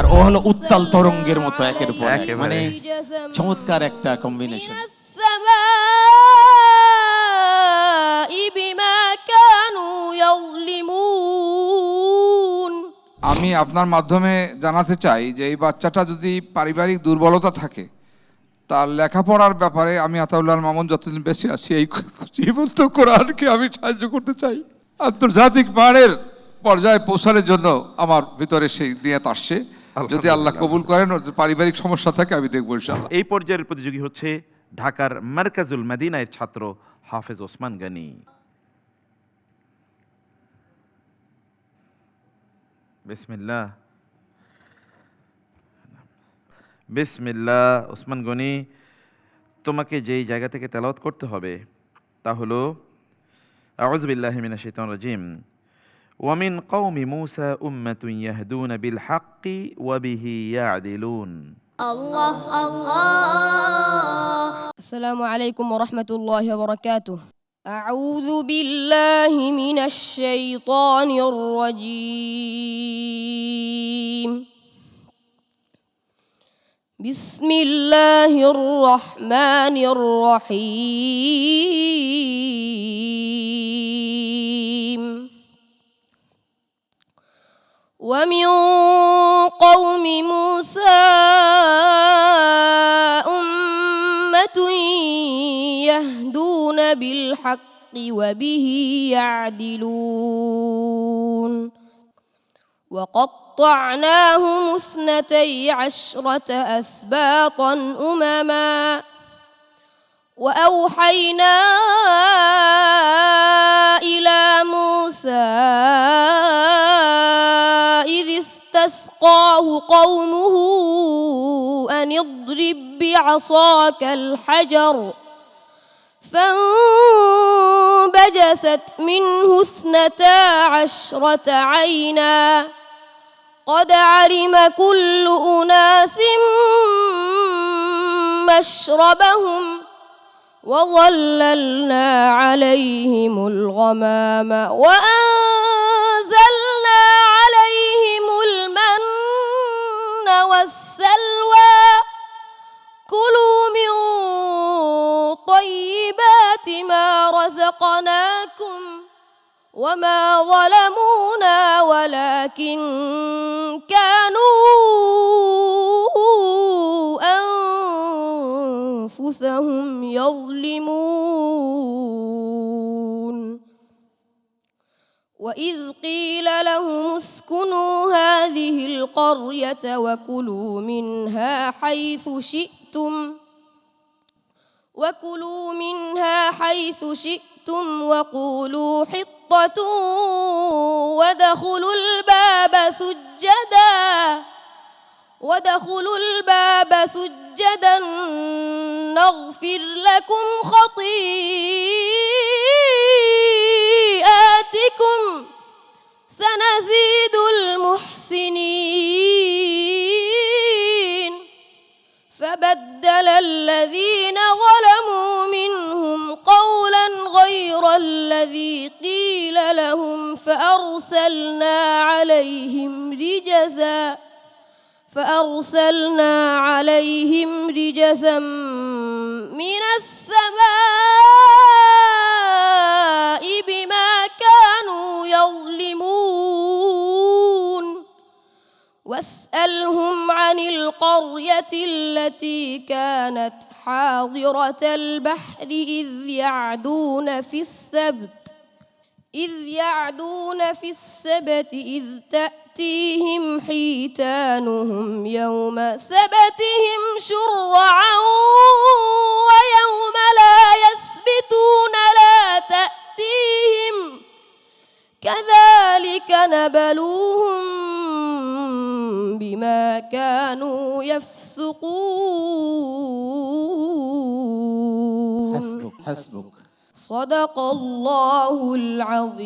আর ও হলো উত্তাল তরঙ্গের মতো একের পর এক। মানে চমৎকার একটা কম্বিনেশন আমি আপনার মাধ্যমে জানাতে চাই যে এই বাচ্চাটা যদি পারিবারিক দুর্বলতা থাকে তার লেখাপড়ার ব্যাপারে আমি আতাউল্লাহ মামুন যতদিন বেশি আছি এই জীবন্ত কোরআনকে আমি সাহায্য করতে চাই। আন্তর্জাতিক মানের পর্যায়ে পৌঁছানোর জন্য আমার ভিতরে সেই নিয়ে আসছে। যদি আল্লাহ কবুল করেন পারিবারিক সমস্যা থাকে আমি দেখব এই পর্যায়ের প্রতিযোগী হচ্ছে ঢাকার মার্কাজুল মাদিনায়ের ছাত্র হাফেজ ওসমান গানি। বিসমিল্লাহ। বিসমিল্লাহ ওসমান গনি তোমাকে যেই জায়গা থেকে তেলাওয়াত করতে হবে তা হলো আউযুবিল্লাহি মিনাশ শাইতানির রাজিম। ومن قوم موسى أمة يهدون بالحق وبه يعدلون. الله الله. السلام عليكم ورحمة الله وبركاته. أعوذ بالله من الشيطان الرجيم. بسم الله الرحمن الرحيم. ومن قوم موسى أمة يهدون بالحق وبه يعدلون. وقطعناهم اثنتي عشرة أسباطا أمما. وأوحينا إلى موسى استسقاه قومه أن اضرب بعصاك الحجر. فانبجست منه اثنتا عشرة عينا. قد علم كل أناس مشربهم وظللنا عليهم الغمام. وأنزلنا طيبات ما رزقناكم وما ظلمونا ولكن كانوا أنفسهم يظلمون. وإذ قيل لهم اسكنوا هذه القرية وكلوا منها حيث شئتم وكلوا منها حيث شئتم وقولوا حطة وادخلوا الباب سجدا وادخلوا الباب سجدا نغفر لكم خطيئاتكم سنزيد المحسنين فبدل الذين قولا غير الذي قيل لهم فأرسلنا عليهم رجزا فأرسلنا عليهم رجزا من السماء بما واسألهم عن القرية التي كانت حاضرة البحر إذ يعدون في السبت إذ يعدون في السبت إذ تأتيهم حيتانهم يوم سبتهم شرعا يفسقون. حسبك حسبك. صدق الله العظيم.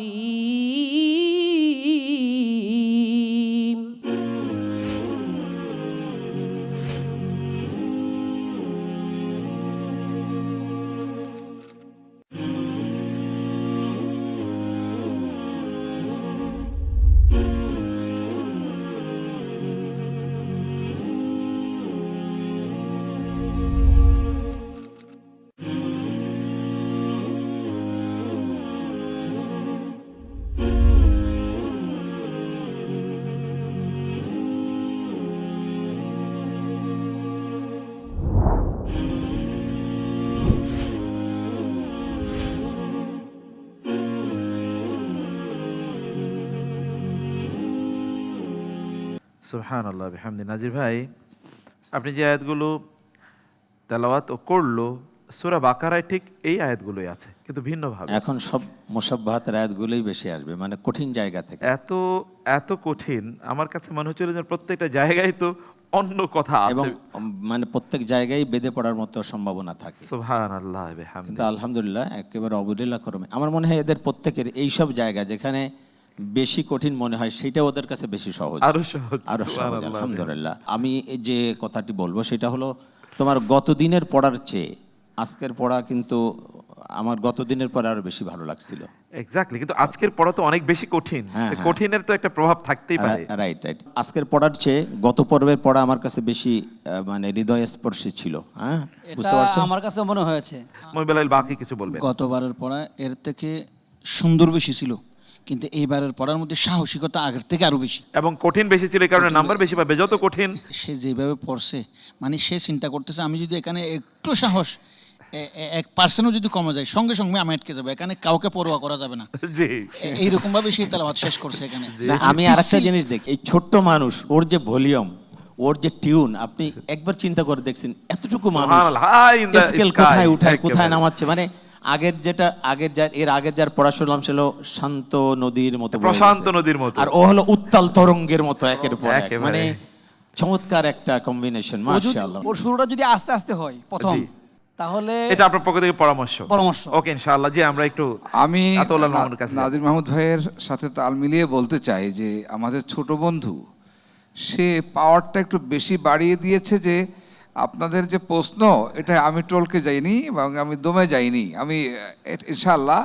সুবহান আল্লাহ বিহামদি। নাজির ভাই আপনি যে আয়াতগুলো তেলাওয়াত ও করল সুরা বাকারায় ঠিক এই আয়াতগুলোই আছে কিন্তু ভিন্নভাবে। এখন সব মোসাব্বাহাতের আয়াতগুলোই বেশি আসবে মানে কঠিন জায়গা থেকে। এত এত কঠিন আমার কাছে মনে হচ্ছিল যে প্রত্যেকটা জায়গায় তো অন্য কথা এবং মানে প্রত্যেক জায়গায় বেঁধে পড়ার মতো সম্ভাবনা থাকে। সুবহান আল্লাহ বিহামদি। কিন্তু আলহামদুলিল্লাহ একেবারে অবলীলা করমে আমার মনে হয় এদের প্রত্যেকের এই সব জায়গা যেখানে বেশি কঠিন মনে হয় সেটা ওদের কাছে বেশি সহজ। আরও সহজ আরও সহজ আলহামদুলিল্লাহ। আমি যে কথাটি বলব সেটা হলো তোমার গত দিনের পড়ার চেয়ে আজকের পড়া কিন্তু আমার গত দিনের পড়া আরও বেশি ভালো লাগছিল। এক্স্যাক্টলি কিন্তু আজকের পড়া তো অনেক বেশি কঠিন। হ্যাঁ, হ্যাঁ। কঠিনের তো একটা প্রভাব থাকতেই পারে। রাইট রাইট আজকের পড়ার চেয়ে গত পর্বের পড়া আমার কাছে বেশি আহ, মানে হৃদয় স্পর্শী ছিল হ্যাঁ? বুঝতে পারছ? আমার কাছে মনে হয়েছে। মহিবেলাল বাকি কিছু বলবেন। গতবারের পড়া এর থেকে সুন্দর বেশি ছিল। কিন্তু এইবারের পড়ার মধ্যে সাহসিকতা আগের থেকে আরও বেশি। এবং কঠিন বেশি ছিল এই কারণে নাম্বার বেশি পাবে যত কঠিন। সে যেভাবে পড়ছে মানে সে চিন্তা করতেছে আমি যদি এখানে একটু সাহস এক পার্সেন্টও যদি কমে যায় সঙ্গে সঙ্গে আমি আটকে যাব এখানে কাউকে পরোয়া করা যাবে না। এইরকম ভাবে সেই তেলাওয়াত শেষ করছে এখানে। না আমি আরেকটা জিনিস দেখি এই ছোট্ট মানুষ ওর যে ভলিউম ওর যে টিউন আপনি একবার চিন্তা করে দেখছেন এতটুকু মানুষ স্কেল কোথায় উঠায় কোথায় নামাচ্ছে মানে আগের যেটা আগের যার এর আগের যার পড়া শুনলাম ছিল শান্ত নদীর মতো প্রশান্ত নদীর মতো। আর ও হলো উত্তাল তরঙ্গের মতো একের পর এক। মানে চমৎকার একটা কম্বিনেশন মাশাআল্লাহ। ওর শুরুটা যদি আস্তে আস্তে হয় প্রথম তাহলে এটা আপনার পক্ষ থেকে পরামর্শ। পরামর্শ। ওকে ইনশাআল্লাহ। জি আমরা একটু আমি। নাজির মাহমুদ ভাইয়ের সাথে তাল মিলিয়ে বলতে চাই যে আমাদের ছোট বন্ধু সে পাওয়ারটা একটু বেশি বাড়িয়ে দিয়েছে যে আপনাদের যে প্রশ্ন এটা আমি টলকে যাইনি এবং আমি দমে যাইনি। আমি ইনশাআল্লাহ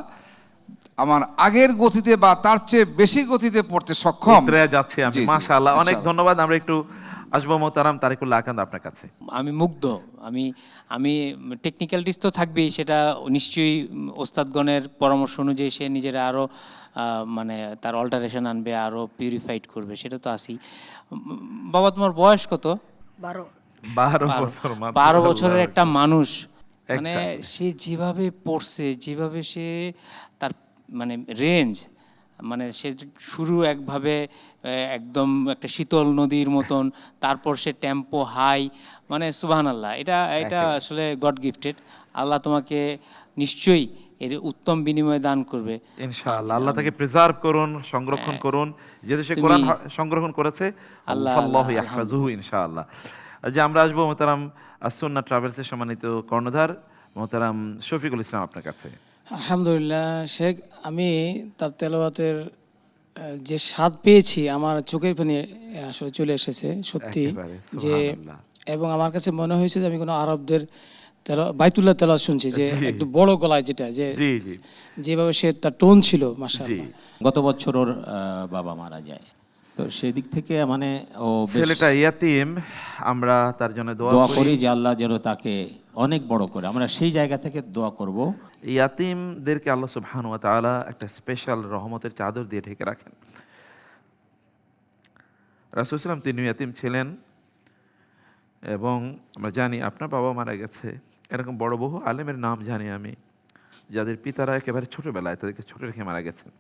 আমার আগের গতিতে বা তার চেয়ে বেশি গতিতে পড়তে সক্ষম। যাচ্ছে আমি। মাশাআল্লাহ অনেক ধন্যবাদ। আমরা একটু আসব মোহতারাম তারিকুল্লাহ আকান্ত আপনার কাছে। আমি মুগ্ধ। আমি আমি টেকনিক্যালিটিস তো থাকবেই সেটা নিশ্চয়ই ওস্তাদগণের পরামর্শ অনুযায়ী সে নিজেরা আরও মানে তার অল্টারেশন আনবে আরও পিউরিফাইড করবে সেটা তো আসি বাবা তোমার বয়স কত? বারো। বারো বছর বারো বছরের একটা মানুষ। মানে সে যেভাবে পড়ছে যেভাবে সে তার মানে রেঞ্জ মানে সে শুরু একভাবে একদম একটা শীতল নদীর মতন তারপর সে টেম্পো হাই মানে সুবাহান আল্লাহ এটা এটা আসলে গড গিফটেড আল্লাহ তোমাকে নিশ্চয়ই এর উত্তম বিনিময় দান করবে। ইনশাআল্লাহ আল্লাহ তাকে প্রিজার্ভ করুন সংরক্ষণ করুন। যেহেতু সে হ্যাঁ। কোরআন সংরক্ষণ করেছে আল্লাহ, আল্লাহ আল্লাহ, ইনশাআল্লাহ। যে আমরা আসব মোহতারাম আসন্না ট্রাভেলসের সম্মানিত কর্ণধার মোহতারাম শফিকুল ইসলাম আপনার কাছে। আলহামদুলিল্লাহ শেখ আমি তার তেলাওয়াতের যে স্বাদ পেয়েছি আমার চোখের পানি আসলে চলে এসেছে সত্যি। যে এবং আমার কাছে মনে হয়েছে যে আমি কোনো আরবদের তেলা বাইতুল্লাহ তেলাওয়াত শুনছি যে একটু বড় গলায় যেটা যে জি জি। যেভাবে সে তার টোন ছিল মাসা গত বছর ওর আহ, বাবা মারা যায়। তো থেকে মানে ও ছেলেটা ইয়াতিম আমরা তার জন্য দোয়া করি। যে আল্লাহ যেন তাকে অনেক বড় করে। আমরা সেই জায়গা থেকে দোয়া করব। ইয়াতিমদেরকে আল্লাহ সুবহান ওয়া তাআলা একটা স্পেশাল রহমতের চাদর দিয়ে ঢেকে রাখেন। রাসূল তিনি ইয়াতিম ছিলেন এবং আমরা জানি আপনার বাবা মারা গেছে। এরকম বড় বহু আলেমের নাম জানি আমি যাদের পিতারা একেবারে ছোটবেলায় তাদেরকে ছোট রেখে মারা গেছেন।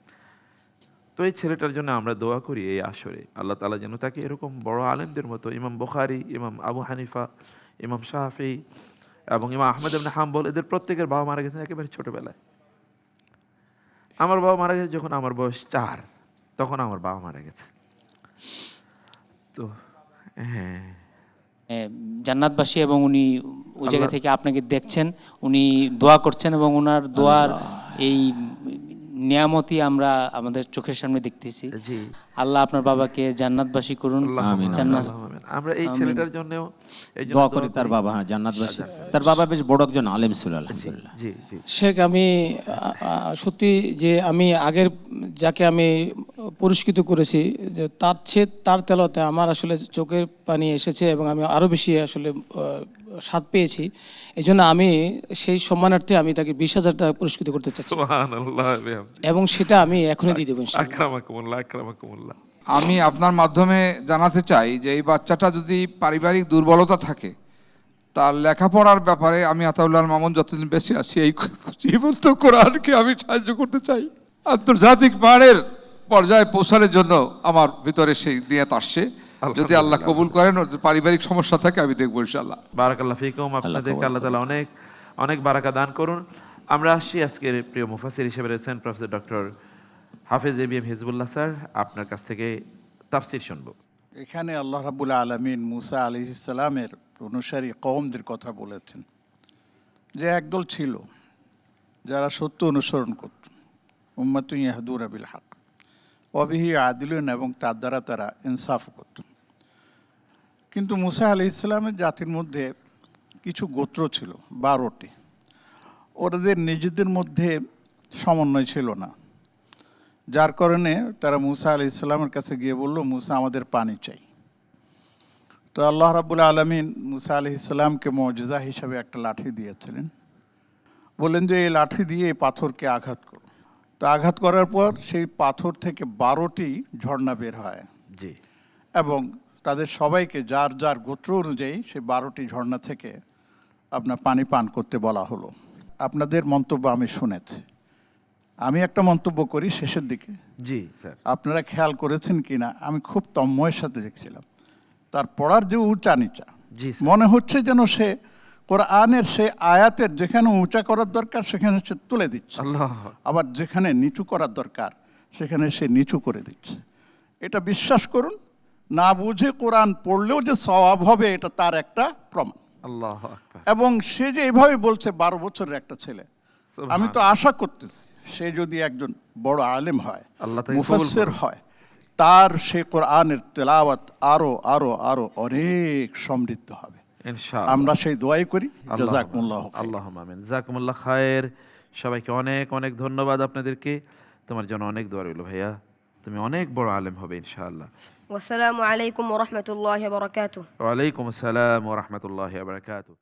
তো এই ছেলেটার জন্য আমরা দোয়া করি এই আসরে। আল্লাহ তালা যেন তাকে এরকম বড় আলেমদের মতো ইমাম বুখারি ইমাম আবু হানিফা ইমাম শাহি এবং ইমাম আহমেদ ইবনে হাম্বল এদের প্রত্যেকের বাবা মারা গেছেন একেবারে ছোটবেলায়। আমার বাবা মারা গেছে যখন আমার বয়স চার তখন আমার বাবা মারা গেছে। তো হ্যাঁ। জান্নাতবাসী এবং উনি ওই জায়গা থেকে আপনাকে দেখছেন উনি দোয়া করছেন এবং ওনার দোয়ার এই নিয়ামতি আমরা আমাদের চোখের সামনে দেখতেছি। জি। আল্লাহ আপনার বাবাকে জান্নাতবাসী করুন। জান্নাত। আমরা এই ছেলেটার জন্য দোয়া করি তার বাবা হ্যাঁ জান্নাতবাসী। তার বাবা বেশ বড় একজন আলেম ছিল আলহামদুলিল্লাহ। জি জি। শেখ আমি সত্যি যে আমি আগের যাকে আমি পুরস্কৃত করেছি যে তার চেয়ে তার তেলতে আমার আসলে চোখের পানি এসেছে এবং আমি আরও বেশি আসলে স্বাদ পেয়েছি। এই জন্য আমি সেই সম্মানার্থে আমি তাকে বিশ হাজার টাকা পুরস্কৃত করতে চাচ্ছি। এবং সেটা আমি এখনই দিয়ে দেবো আমি আপনার মাধ্যমে জানাতে চাই যে এই বাচ্চাটা যদি পারিবারিক দুর্বলতা থাকে তার লেখাপড়ার ব্যাপারে আমি আতাউল্লাহ মামুন যতদিন বেঁচে আছি এই জীবন্ত কোরআনকে আমি সাহায্য করতে চাই। আন্তর্জাতিক মানের পর্যায়ে পৌঁছানোর জন্য আমার ভিতরে সেই নিয়ত আসছে। যদি আল্লাহ কবুল করেন পারিবারিক সমস্যা থাকে আমি দেখব ইনশাল্লাহ বারাকাল্লাহ ফিকুম আপনাদেরকে আল্লাহ তালা অনেক অনেক বারাকা দান করুন। আমরা আসছি আজকের প্রিয় মুফাসির হিসেবে রয়েছেন professor doctor Hafez A B M Hizbullah sir. আপনার কাছ থেকে তাফসির শুনব। এখানে আল্লাহ রাবুল আলমিন মুসা আলি ইসলামের অনুসারী কওমদের কথা বলেছেন। যে একদল ছিল যারা সত্য অনুসরণ করত। উম্মাতু ইয়াহদুর আবিল হক। অবিহি আদিলুন এবং তার দ্বারা তারা ইনসাফ করত। কিন্তু মুসা আলি ইসলামের জাতির মধ্যে কিছু গোত্র ছিল, বারোটি। ওদের নিজেদের মধ্যে সমন্বয় ছিল না। যার কারণে তারা মুসা আলি ইসলামের কাছে গিয়ে বলল, মুসা, আমাদের পানি চাই। তো আল্লাহ রাবুল আলমিন মুসা আলি ইসলামকে মজজা হিসাবে একটা লাঠি দিয়েছিলেন। বললেন যে, এই লাঠি দিয়ে এই পাথরকে আঘাত করো। তো আঘাত করার পর সেই পাথর থেকে বারোটি ঝর্ণা বের হয়। জি। এবং তাদের সবাইকে যার যার গোত্র অনুযায়ী সেই বারোটি ঝর্ণা থেকে আপনার পানি পান করতে বলা হলো। আপনাদের মন্তব্য আমি শুনেছি। আমি একটা মন্তব্য করি শেষের দিকে। জি স্যার। আপনারা খেয়াল করেছেন কি না আমি খুব তন্ময়ের সাথে দেখছিলাম। তার পড়ার যে উঁচা নিচা জি মনে হচ্ছে যেন সে কোরআনের সে আয়াতের যেখানে উঁচা করার দরকার সেখানে সে তুলে দিচ্ছে। আল্লাহ। আবার যেখানে নিচু করার দরকার সেখানে সে নিচু করে দিচ্ছে। এটা বিশ্বাস করুন না বুঝে কোরআন পড়লেও যে স্বভাব হবে এটা তার একটা প্রমাণ। আল্লাহ এবং সে যে এইভাবে বলছে বারো বছরের একটা ছেলে আমি তো আশা করতেছি সে যদি একজন বড় আলেম হয় মুফাসসির হয় তার সে কোরআনের তেলাওয়াত আরও আরও আরও অনেক সমৃদ্ধ হবে। আমরা সেই দোয়াই করি। আল্লাহ আমিন। জাকুমুল্লাহ খায়ের সবাইকে অনেক অনেক ধন্যবাদ আপনাদেরকে। তোমার জন্য অনেক দোয়া রইল ভাইয়া। তুমি অনেক বড় আলেম হবে ইনশাআল্লাহ। আসসালামু আলাইকুম ওয়া রাহমাতুল্লাহি ওয়া বারাকাতুহু। ওয়া আলাইকুম আসসালাম ওয়া রাহমাতুল্লাহি ওয়া বারাকাতুহু।